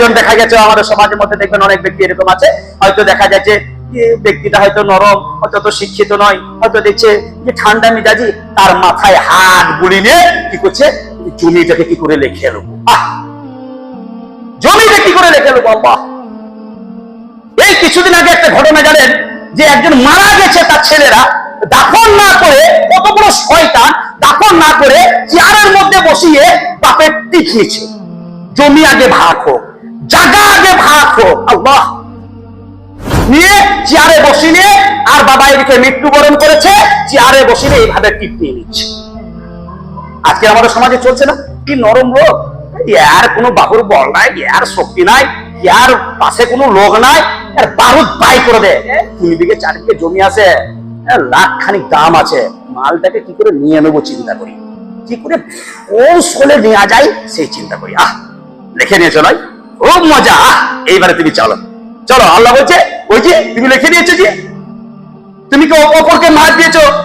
একজন দেখা গেছে, আমাদের সমাজের মধ্যে দেখবেন অনেক ব্যক্তি এরকম আছে। হয়তো দেখা যে ব্যক্তিটা হয়তো নরম অত শিক্ষিত নয়, হয়তো দেখছে যে ঠান্ডা মিজাজি, তার মাথায় হাত গুলি নিয়ে কি করছে? জমিটাকে কি করে লেখে আহ! জমিটা কি করে লেখে নেব আল্লাহ এই কিছুদিন আগে একটা ঘটনা জানেন, যে একজন মারা গেছে তার ছেলেরা, দাফন না করে, কত বড় শয়তান, দাফন না করে চেয়ারের মধ্যে বসিয়ে বাপের টিকিয়েছে। জমি আগে ভাগ হোক। জায়গা আগে ভাগ আল্লাহ। নিয়ে, চেয়ারে বসিয়ে আর বাবা এদিকে মৃত্যুবরণ করেছে, চেয়ারে বসিয়ে এইভাবে টিপ দিয়ে নিচ্ছে। আজকে আমাদের সমাজে চলছে না? কি নরম লোক ইয়ার কোনো বল নাই ইয়ার শক্তি নাই ইয়ার পাশে কোনো লোক নাই আর বারুদ বাই করে দেয় তিন বিঘে জমি আছে লাখ খানিক দাম আছে। মালটাকে কি করে নিয়ে নেব চিন্তা করি? কি করে কৌশলে নেওয়া যায়, সেই চিন্তা করি। আহ লিখে নিয়ে? চলো খুব মজা। এইবারে তুমি চলো। চলো, আল্লাহ বলছে ওই যে তুমি লিখে দিয়েছ যে তুমি কি অপরকে মার দিয়েছ?